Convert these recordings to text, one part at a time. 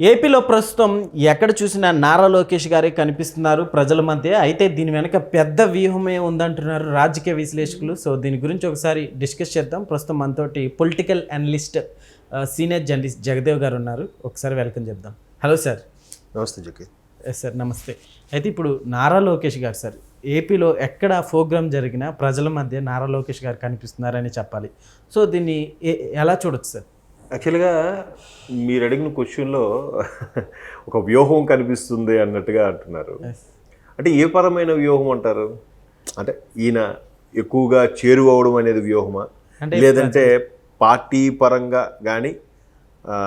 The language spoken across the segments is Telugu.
ఏపీలో ప్రస్తుతం ఎక్కడ చూసినా నారా లోకేష్ గారే కనిపిస్తున్నారు ప్రజల మధ్య. అయితే దీని వెనక పెద్ద వ్యూహమే ఉందంటున్నారు రాజకీయ విశ్లేషకులు. సో దీని గురించి ఒకసారి డిస్కస్ చేద్దాం. ప్రస్తుతం మనతోటి political analyst senior journalist Jagadev garu ఉన్నారు. ఒకసారి వెల్కమ్ చెప్దాం హలో సార్. నమస్తే జకి ఎస్ సార్ నమస్తే. అయితే ఇప్పుడు నారా లోకేష్ గారు సార్ ఏపీలో ఎక్కడ ప్రోగ్రామ్ జరిగినా ప్రజల మధ్య నారా లోకేష్ గారు కనిపిస్తున్నారని చెప్పాలి. సో దీన్ని ఎలా చూడొచ్చు సార్? యాక్చువల్గా మీరు అడిగిన క్వశ్చన్లో ఒక వ్యూహం కనిపిస్తుంది అన్నట్టుగా అంటున్నారు. అంటే ఏ పరమైన వ్యూహం అంటారు? అంటే ఈయన ఎక్కువగా చేరువవడం అనేది వ్యూహమా? లేదంటే పార్టీ పరంగా కానీ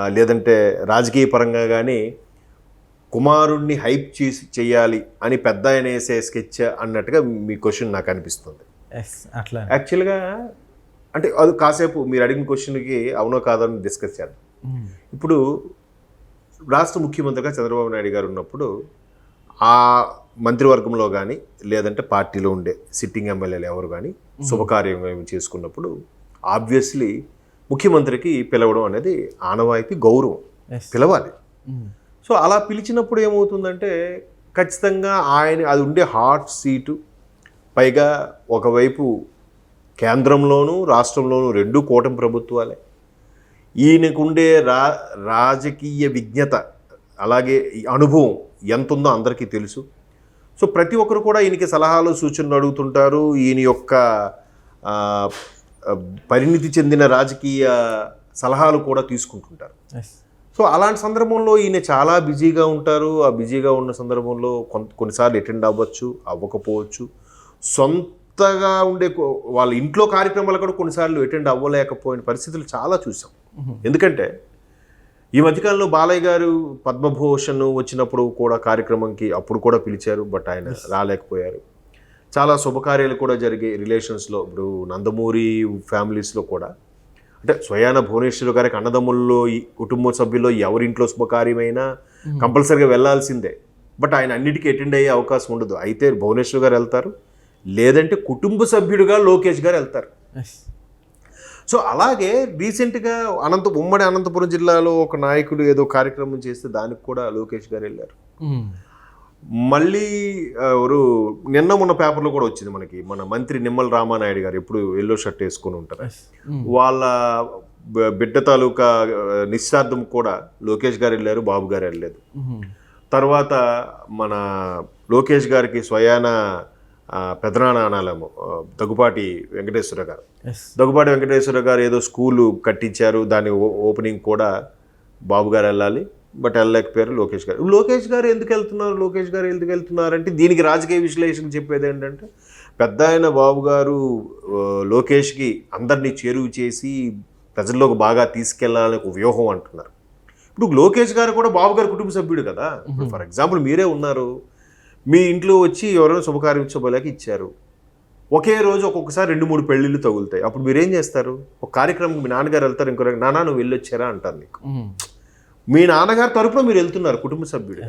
లేదంటే రాజకీయ పరంగా కానీ కుమారుణ్ణి హైప్ చేసి చేయాలి అని పెద్ద ఆయన వేసే స్కెచ్ అన్నట్టుగా మీ క్వశ్చన్ నాకు అనిపిస్తుంది. ఎస్ అట్లా. యాక్చువల్గా అంటే అది కాసేపు మీరు అడిగిన క్వశ్చన్కి అవునో కాదో అని డిస్కస్ చేద్దాం. ఇప్పుడు రాష్ట్ర ముఖ్యమంత్రిగా చంద్రబాబు నాయుడు గారు ఉన్నప్పుడు ఆ మంత్రివర్గంలో కానీ లేదంటే పార్టీలో ఉండే సిట్టింగ్ ఎమ్మెల్యేలు ఎవరు కానీ శుభకార్యం ఏమి చేసుకున్నప్పుడు ఆబ్వియస్లీ ముఖ్యమంత్రికి పిలవడం అనేది ఆనవాయితీ గౌరవం. పిలవాలి. సో అలా పిలిచినప్పుడు ఏమవుతుందంటే ఖచ్చితంగా ఆయన అది ఉండే హాట్ సీటు పైగా ఒకవైపు కేంద్రంలోనూ రాష్ట్రంలోనూ రెండు కూటమి ప్రభుత్వాలే. ఈయనకుండే రా రాజకీయ విజ్ఞత అలాగే అనుభవం ఎంత ఉందో అందరికీ తెలుసు. సో ప్రతి ఒక్కరు కూడా ఈయనకి సలహాలు సూచనలు అడుగుతుంటారు. ఈయన యొక్క పరిణితి చెందిన రాజకీయ సలహాలు కూడా తీసుకుంటుంటారు. సో అలాంటి సందర్భంలో ఈయన చాలా బిజీగా ఉంటారు. ఆ బిజీగా ఉన్న సందర్భంలో కొంత కొన్నిసార్లు అటెండ్ అవ్వచ్చు అవ్వకపోవచ్చు. సొంతగా ఉండే వాళ్ళ ఇంట్లో కార్యక్రమాలు కూడా కొన్నిసార్లు అటెండ్ అవ్వలేకపోయిన పరిస్థితులు చాలా చూసాం. ఎందుకంటే ఈ మధ్యకాలంలో బాలయ్య గారు పద్మభూషణ్ వచ్చినప్పుడు కూడా కార్యక్రమంకి అప్పుడు కూడా పిలిచారు బట్ ఆయన రాలేకపోయారు. చాలా శుభకార్యాలు కూడా జరిగాయి రిలేషన్స్లో ఇప్పుడు నందమూరి ఫ్యామిలీస్లో కూడా. అంటే స్వయాన భువనేశ్వర్ గారికి అన్నదమ్ముల్లో ఈ కుటుంబ సభ్యుల్లో ఎవరింట్లో శుభకార్యమైనా కంపల్సరీగా వెళ్ళాల్సిందే బట్ ఆయన అన్నిటికీ అటెండ్ అయ్యే అవకాశం ఉండదు. అయితే భువనేశ్వర్ గారు వెళ్తారు. లేదంటే కుటుంబ సభ్యుడిగా లోకేష్ గారు వెళ్తారు సో అలాగే రీసెంట్గా అనంత ఉమ్మడి అనంతపురం జిల్లాలో ఒక నాయకుడు ఏదో కార్యక్రమం చేస్తే దానికి కూడా లోకేష్ గారు వెళ్ళారు మ్మ్. మళ్ళీ ఎవరు నిన్న మొన్న పేపర్లో కూడా వచ్చింది మనకి మన మంత్రి నిమ్మల రామానాయుడు గారు ఎప్పుడు ఎల్లో షర్ట్ వేసుకొని ఉంటారు మ్మ్. వాళ్ళ బిడ్డ తాలూకా నిశ్చార్థం కూడా లోకేష్ గారు వెళ్ళారు బాబు గారు వెళ్ళలేదు మ్మ్. తర్వాత మన లోకేష్ గారికి స్వయాన పెదనాన్న అనాలేమో. దగ్గుపాటి వెంకటేశ్వర గారు. దగ్గుపాటి వెంకటేశ్వర గారు ఏదో స్కూలు కట్టించారు దాని ఓపెనింగ్ కూడా బాబు గారు వెళ్ళాలి బట్ వెళ్ళలేకపోయారు లోకేష్ గారు. లోకేష్ గారు ఎందుకు వెళ్తున్నారు? లోకేష్ గారు ఎందుకు వెళ్తున్నారు అంటే దీనికి రాజకీయ విశ్లేషణ చెప్పేది ఏంటంటే పెద్ద ఆయన బాబు గారు లోకేష్కి అందరినీ చేరువ చేసి ప్రజల్లోకి బాగా తీసుకెళ్ళాలని ఒక వ్యూహం అంటున్నారు. ఇప్పుడు లోకేష్ గారు కూడా బాబు గారు కుటుంబ సభ్యుడు కదా. ఫర్ ఎగ్జాంపుల్ మీరే ఉన్నారు మీ ఇంట్లో వచ్చి ఎవరైనా శుభకార్యం ఇచ్చబోలేక ఇచ్చారు. ఒకే రోజు ఒక్కొక్కసారి రెండు మూడు పెళ్ళిళ్ళు తగులుతాయి. అప్పుడు మీరు ఏం చేస్తారు? ఒక కార్యక్రమం మీ నాన్నగారు వెళ్తారు ఇంకో నాన్న నువ్వు వెళ్ళొచ్చారా? అంటారు నీకు. మీ నాన్నగారి తరపున మీరు వెళ్తున్నారు కుటుంబ సభ్యుడు.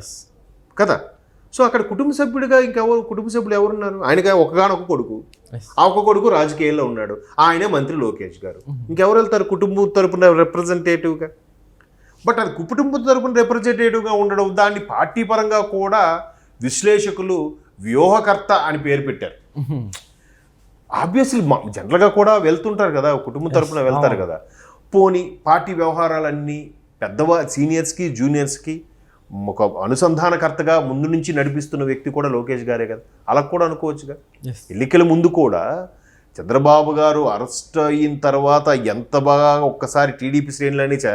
కదా? సో అక్కడ కుటుంబ సభ్యుడిగా ఇంకెవరు కుటుంబ సభ్యులు ఎవరున్నారు? ఆయనగా ఒకగానొక కొడుకు. ఆ ఒక కొడుకు రాజకీయాల్లో ఉన్నాడు. ఆయనే మంత్రి లోకేష్ గారు. ఇంకెవరు వెళ్తారు? కుటుంబం తరపున రిప్రజెంటేటివ్గా బట్ అది కుటుంబం తరపున రిప్రజెంటేటివ్గా ఉండడం దాన్ని పార్టీ పరంగా కూడా విశ్లేషకులు వ్యూహకర్త అని పేరు పెట్టారు. ఆబ్వియస్లీ జనరల్గా కూడా వెళ్తుంటారు కదా కుటుంబం తరపున వెళ్తారు కదా. పోని పార్టీ వ్యవహారాలన్నీ పెద్దవా సీనియర్స్కి జూనియర్స్కి ఒక అనుసంధానకర్తగా ముందు నుంచి నడిపిస్తున్న వ్యక్తి కూడా లోకేష్ గారే కదా. అలా కూడా అనుకోవచ్చుగా? ఎన్నికల ముందు కూడా చంద్రబాబు గారు అరెస్ట్ అయిన తర్వాత ఎంత బాగా ఒక్కసారి టీడీపీ శ్రేణులన్నీ చె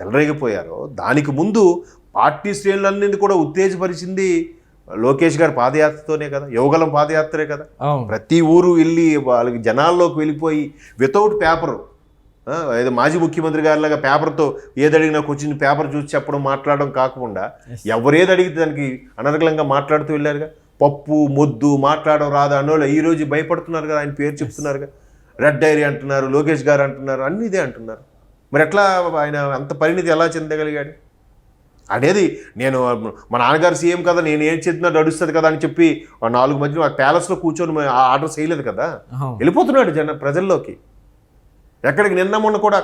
చెలరేగిపోయారో దానికి ముందు పార్టీ శ్రేణులన్నీ కూడా ఉత్తేజపరిచింది లోకేష్ గారి పాదయాత్రతోనే కదా యువగలం పాదయాత్రే కదా. ప్రతి ఊరు వెళ్ళి వాళ్ళకి జనాల్లోకి వెళ్ళిపోయి వితౌట్ పేపర్ ఏదో మాజీ ముఖ్యమంత్రి గారిలాగా పేపర్తో ఏది అడిగినా కూర్చుని పేపర్ చూసి చెప్పడం మాట్లాడడం కాకుండా ఎవరేది అడిగితే దానికి అనర్గళంగా మాట్లాడుతూ వెళ్ళారుగా. పప్పు మొద్దు మాట్లాడడం రాదు అన్నోళ్ళు ఈ రోజు భయపడుతున్నారు కదా ఆయన పేరు చెప్తున్నారుగా. రెడ్ డైరీ అంటున్నారు లోకేష్ గారు అంటున్నారు అన్ని ఇదే అంటున్నారు. మరి ఎట్లా ఆయన అంత పరిణితి ఎలా చెందగలిగాడు? అనేది నేను మా నాన్నగారు సీఎం కదా నేను ఏం చేస్తున్నా నడుస్తుంది కదా అని చెప్పి ఆ నాలుగు మధ్య ప్యాలెస్లో కూర్చొని ఆ ఆర్డర్ చేయలేదు కదా? వెళ్ళిపోతున్నాడు జన ప్రజల్లోకి. ఎక్కడికి నిన్న మొన్న కూడా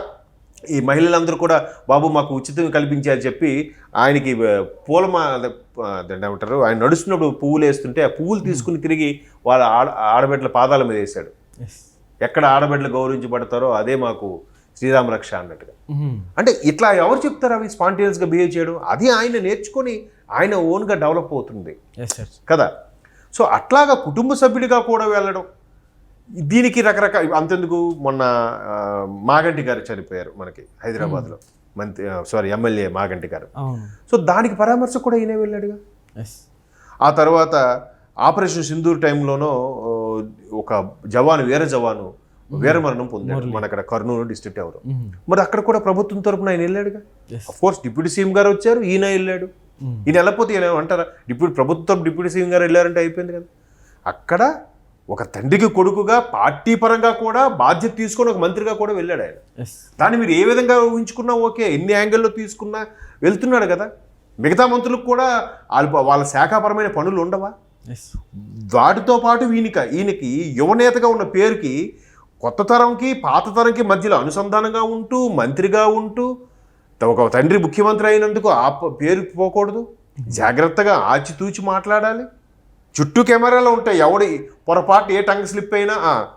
ఈ మహిళలందరూ కూడా బాబు మాకు ఉచితం కల్పించారని చెప్పి ఆయనకి దాన్ని ఏమంటారు? ఆయన నడుస్తున్నప్పుడు పువ్వులు వేస్తుంటే ఆ పువ్వులు తీసుకుని తిరిగి వాళ్ళ ఆడ ఆడబిడ్డల పాదాల మీద వేశాడు. ఎక్కడ ఆడబిడ్డలు గౌరవించబడతారో అదే మాకు శ్రీరామ రక్ష అన్నట్టుగా. అంటే ఇట్లా ఎవరు చెప్తారు అవి స్పాంటేనియస్గా బిహేవ్ చేయడం? అది ఆయన నేర్చుకొని ఆయన ఓన్గా డెవలప్ అవుతుంది. కదా? సో అట్లాగా కుటుంబ సభ్యుడిగా కూడా వెళ్ళడం. దీనికి రకరకాల అంతెందుకు? మొన్న మాగంటి గారు చనిపోయారు మనకి హైదరాబాద్లో. మంత్రి సారీ ఎమ్మెల్యే మాగంటి గారు. సో దానికి పరామర్శ కూడా ఈయనే వెళ్ళాడుగా? ఆ తర్వాత ఆపరేషన్ సింధూర్ టైంలోనో ఒక జవాను వీర జవాను వీరమరణం పొందాడు. మన అక్కడ కర్నూలు డిస్ట్రిక్ట్ ఎవరు. మరి అక్కడ కూడా ప్రభుత్వం తరపున ఆయన వెళ్ళాడుగా. Of course deputy CM garu వచ్చారు ఈయన వెళ్ళాడు. ఈయన వెళ్ళకపోతే ఈయన అంటారా డిప్యూటీ ప్రభుత్వం డిప్యూటీ సీఎం గారు వెళ్ళారంటే అయిపోయింది కదా. అక్కడ ఒక తండ్రికి కొడుకుగా పార్టీ పరంగా కూడా బాధ్యత తీసుకొని ఒక మంత్రిగా కూడా వెళ్ళాడు ఆయన. దాన్ని మీరు ఏ విధంగా ఊహించుకున్నా ఓకే ఎన్ని యాంగిల్లో తీసుకున్నా వెళ్తున్నాడు కదా. మిగతా మంత్రులకు కూడా వాళ్ళ వాళ్ళ శాఖాపరమైన పనులు ఉండవా? వాటితో పాటు ఈయనక ఈయనకి యువనేతగా ఉన్న పేరుకి కొత్త తరంకి పాత తరంకి మధ్యలో అనుసంధానంగా ఉంటూ మంత్రిగా ఉంటూ ఒక తండ్రి ముఖ్యమంత్రి అయినందుకు ఆ పేరు పోకూడదు. జాగ్రత్తగా ఆచితూచి మాట్లాడాలి. చుట్టూ కెమెరాలు ఉంటాయి. ఎవడి పొరపాటు ఏ టంగ్ స్లిప్ అయినా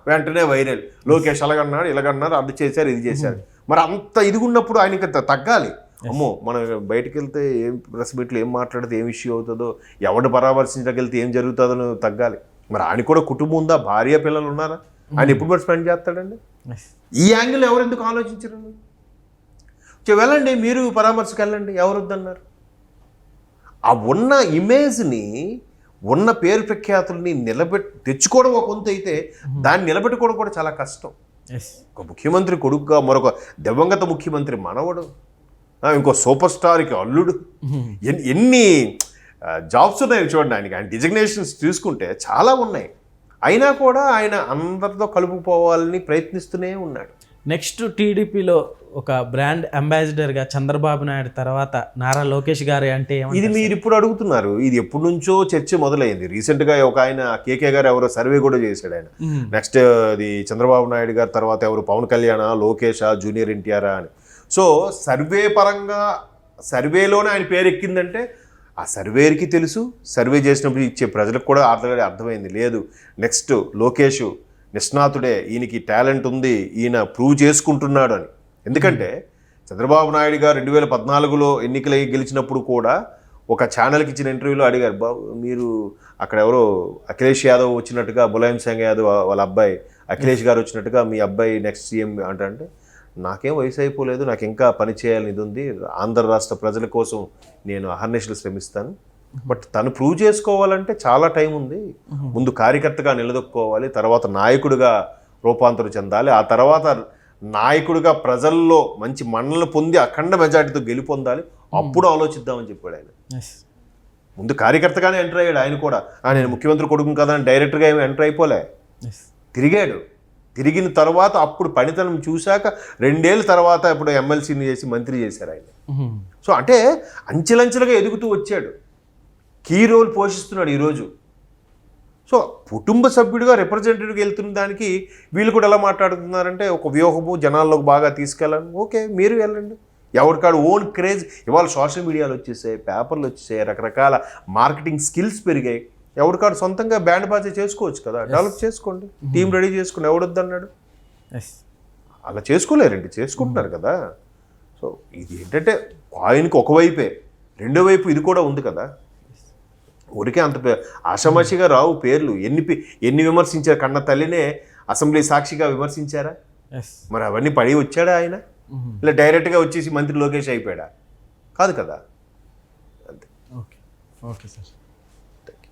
వెంటనే వైరల్. లోకేష్ అలాగన్నాడు ఇలాగన్నారు అది చేశారు ఇది చేశారు. మరి అంత ఇది ఉన్నప్పుడు ఆయనకి తగ్గాలి. అమ్మో మనం బయటకు వెళ్తే ఏం ప్రెస్ మీట్లు ఏం మాట్లాడితే ఏం ఇష్యూ అవుతుందో ఎవడు పరామర్శించడానికి వెళ్తే ఏం జరుగుతుందో తగ్గాలి. మరి ఆయన కూడా కుటుంబం ఉందా? భార్య పిల్లలు ఉన్నారా? ఆయన ఎప్పుడు మరి స్పెండ్ చేస్తాడండి? ఈ యాంగిల్ ఎవరు ఎందుకు ఆలోచించరు? చే- వెళ్ళండి మీరు పరామర్శకు వెళ్ళండి ఎవరు వద్దన్నారు? ఆ ఉన్న ఇమేజ్ని ఉన్న పేరు ప్రఖ్యాతుల్ని నిలబెట్ తెచ్చుకోవడం ఒక వంతు అయితే దాన్ని నిలబెట్టుకోవడం కూడా చాలా కష్టం. ఒక ముఖ్యమంత్రి కొడుకుగా మరొక దివంగత ముఖ్యమంత్రి మనవడు ఇంకో సూపర్ స్టార్కి అల్లుడు. ఎన్- ఎన్ని జాబ్స్ ఉన్నాయి చూడండి ఆయనకి ఆయన డిజిగ్నేషన్స్ తీసుకుంటే చాలా ఉన్నాయి. అయినా కూడా ఆయన అందరితో కలుపుకోవాలని ప్రయత్నిస్తూనే ఉన్నాడు. నెక్స్ట్ టీడీపీలో ఒక బ్రాండ్ అంబాసిడర్గా చంద్రబాబు నాయుడు తర్వాత నారా లోకేష్ గారు అంటే? ఇది మీరు ఇప్పుడు అడుగుతున్నారు. ఇది ఎప్పటి నుంచో చర్చ మొదలైంది. రీసెంట్గా ఒక ఆయన కేకే గారు ఎవరో సర్వే కూడా చేశాడు ఆయన. నెక్స్ట్ అది చంద్రబాబు నాయుడు గారి తర్వాత ఎవరు? పవన్ కళ్యాణ్ లోకేషా జూనియర్ ఎన్టీఆర్ అని. సో సర్వే పరంగా సర్వేలోనే ఆయన పేరు ఎక్కిందంటే ఆ సర్వేరికి తెలుసు సర్వే చేసినప్పుడు ఇచ్చే ప్రజలకు కూడా ఆల్రెడీ అర్థమైంది లేదు. నెక్స్ట్ లోకేష్ నిష్ణాతుడే ఈయనకి టాలెంట్ ఉంది ఈయన ప్రూవ్ చేసుకుంటున్నాడు అని. ఎందుకంటే చంద్రబాబు నాయుడు గారు రెండు వేల పద్నాలుగులో ఎన్నికలై గెలిచినప్పుడు కూడా ఒక ఛానల్కి ఇచ్చిన ఇంటర్వ్యూలో అడిగారు బాబు మీరు అక్కడ ఎవరో అఖిలేష్ యాదవ్ వచ్చినట్టుగా ములాయం సింగ్ యాదవ్ వాళ్ళ అబ్బాయి అఖిలేష్ గారు వచ్చినట్టుగా మీ అబ్బాయి నెక్స్ట్ సీఎం అంటే అంటే నాకేం వయసు అయిపోలేదు నాకు ఇంకా పని చేయాలని ఇది ఉంది. ఆంధ్ర రాష్ట్ర ప్రజల కోసం నేను అహర్నిశలు శ్రమిస్తాను. బట్ తను ప్రూవ్ చేసుకోవాలంటే చాలా టైం ఉంది. ముందు కార్యకర్తగా నిలదొక్కుకోవాలి తర్వాత నాయకుడిగా రూపాంతరం చెందాలి ఆ తర్వాత నాయకుడిగా ప్రజల్లో మంచి మన్నలు పొంది అఖండ మెజార్టీతో గెలుపొందాలి. అప్పుడు ఆలోచిద్దామని చెప్పాడు ఆయన. ముందు కార్యకర్తగానే ఎంటర్ అయ్యాడు ఆయన కూడా. "ఆ, నేను ముఖ్యమంత్రి కొడుకు కదా అని డైరెక్ట్గా ఏమి ఎంటర్ అయిపోలే. తిరిగాడు. తిరిగిన తర్వాత అప్పుడు పనితనం చూశాక రెండేళ్ళ తర్వాత ఇప్పుడు ఎమ్మెల్సీని చేసి మంత్రి చేశారు ఆయన. సో అంటే అంచెలంచెలుగా ఎదుగుతూ వచ్చాడు. కీ రోల్ పోషిస్తున్నాడు ఈరోజు. సో కుటుంబ సభ్యుడిగా రిప్రజెంటేటివ్గా వెళ్తున్న దానికి వీళ్ళు కూడా ఎలా మాట్లాడుతున్నారంటే ఒక వ్యూహము జనాల్లోకి బాగా తీసుకెళ్ళాలి. ఓకే మీరు వెళ్ళండి. ఎవరికాడు ఓన్ క్రేజ్ ఇవాళ సోషల్ మీడియాలో వచ్చేసాయి పేపర్లు వచ్చేసాయి రకరకాల మార్కెటింగ్ స్కిల్స్ పెరిగాయి. ఎవరికాడు సొంతంగా బ్యాండ్ బాజా చేసుకోవచ్చు కదా. డెవలప్ చేసుకోండి. టీం రెడీ చేసుకోండి ఎవడొద్దన్నాడు? ఎస్ అలా చేసుకోలేరండి. చేసుకుంటున్నారు కదా. సో ఇది ఏంటంటే కాయిన్కి ఒకవైపే. రెండో వైపు ఇది కూడా ఉంది కదా. ఊరికే అంత ఆషామాషిగా రావు పేర్లు. ఎన్ని ఎన్ని విమర్శించారు? కన్న తల్లినే అసెంబ్లీ సాక్షిగా విమర్శించారా? మరి అవన్నీ పడి వచ్చాడా ఆయన? మ్మ్. ఇలా డైరెక్ట్గా వచ్చేసి మంత్రి లోకేష్ అయిపోయాడా? కాదు కదా. అంతే. Okay okay sir